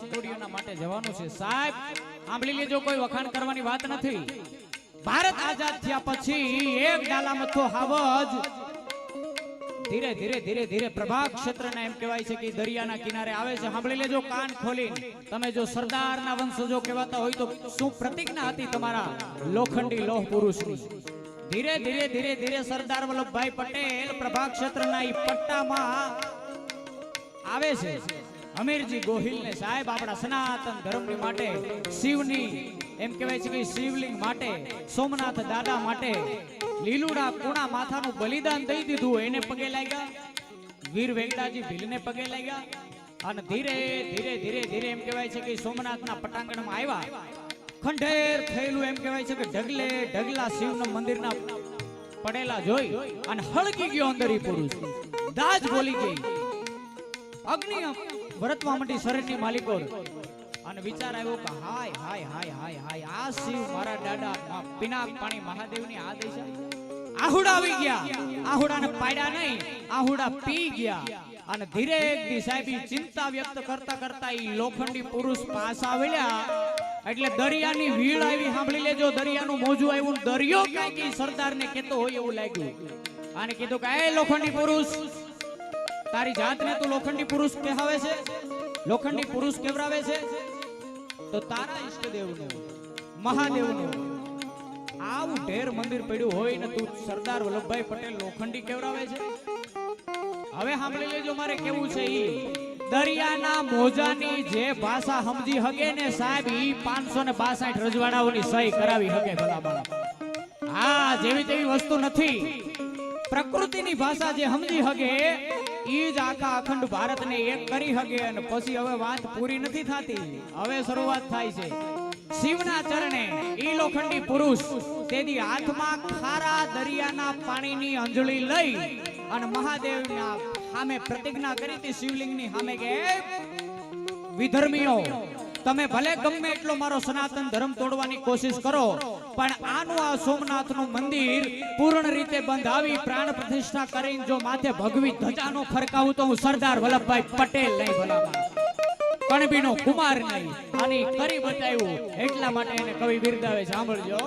સ્ટુડિયોના માટે જવાનું છે. સાહેબ, સાંભળી લેજો, કોઈ વખાણ કરવાની વાત નથી. ભારત આઝાદ થયા પછી એક ડાલામથો હાવજ ધીરે ધીરે ધીરે ધીરે પ્રભાગ ક્ષેત્રના એમ કહેવાય છે કે દરિયાના કિનારે આવે છે. સાંભળી લેજો, કાન ખોલી તમે જો સરદારના વંશજો કહેવાતા હોય તો શું પ્રતિજ્ઞા હતી તમારા લોખંડી લોહ પુરુષની? ધીરે ધીરે ધીરે ધીરે સરદાર વલ્લભભાઈ પટેલ પ્રભા ક્ષેત્રના પટ્ટામાં આવે છે. અમીરજી ગોહિલ ને સાહેબ, આપણા સનાતન ધર્મની માટે, શિવની, એમ કહેવાય છે કે શિવલિંગ માટે, સોમનાથ દાદા માટે, લીલુડા કુણા માથાનું બલિદાન દઈ દીધું એને પગે લાગ્યા. વીર વેંકટાજી ભીલને પગે લાગ્યા. અને ધીરે ધીરે ધીરે ધીરે એમ કહેવાય છે કે સોમનાથના પટાંગણમાં આવ્યા. ખંડેર થયેલું એમ કહેવાય છે કે ઢગલે ઢગલા શિવના મંદિરના પડેલા જોઈ અને હળકી ગયો અંદર પુરુષ. દાજ બોલી ગઈ. અગ્નિ વરતવા શરીરની માલિકો અને વિચાર આવ્યો કે હાય હાય હાય હાય હાય, આ શિવ મારા દાદા મા- પિનાક પાણી મહાદેવની આ દશા આહુડા આવી ગયા. આહુડાને પાડ્યા નહીં, આહુડા પી ગયા. અને ધીરે એક સાહેબી ચિંતા વ્યક્ત કરતા કરતા એ લોખંડી પુરુષ પાસ આવેલા. એટલે દરિયાની વીડ આવી, સાંભળી લેજો, દરિયાનું મોજું આવ્યું દરિયો કાંઈક ઈ સરદારને કહેતો હોય એવું લાગ્યું. અને કીધું કે, એ લોખંડી પુરુષ, તારી જાતને તું લોખંડી પુરુષ કહેવાય છે. લોખંડી પુરુષ કેવરાવે છે? તો તારા ઈષ્ટદેવને મહાદેવને. આવું ઢેર મંદિર પડ્યું હોય ને તું સરદાર વલ્લભભાઈ પટેલ લોખંડી કેવરાવે છે? હવે સાંભળી લેજો મારે કેવું છે ઈ. દરિયાના મોજાની જે ભાષા સમજી હગે ને સાહેબ, ઈ પાંચસો ને બાસઠ રજવાડાઓની સહી કરાવી હગે ભલામણ હા, જેવી તેવી વસ્તુ નથી. પ્રકૃતિની ભાષા જે સમજી હગે ઈ આખા અખંડ ભારતને એક કરી હગે અને પછી હવે વાત પૂરી નથી થતી. હવે શરૂઆત થાય છે. શિવના ચરણે ઈ લોખંડી પુરુષ તેની હાથમાં ખારા દરિયાના પાણીની અંજળી લઈ અને મહાદેવના સામે પ્રતિજ્ઞા કરી હતી શિવલિંગની સામે કે, વિધર્મીઓ તમે ભલે ગમે એટલો મારો સનાતન ધર્મ તોડવાની કોશિશ કરો, પણ આનું આ સોમનાથનું મંદિર પૂર્ણ રીતે બંધાવી પ્રાણ પ્રતિષ્ઠા કરીને જો માથે ભગવી ધજાનો ફરકાવું તો હું સરદાર વલ્લભભાઈ પટેલ નહીં ભલામણ. કણબીનો કુમાર નહીં. આની કરી બતાવ્યું. એટલા માટે એને કવિ બિરદાવે સાંભળજો.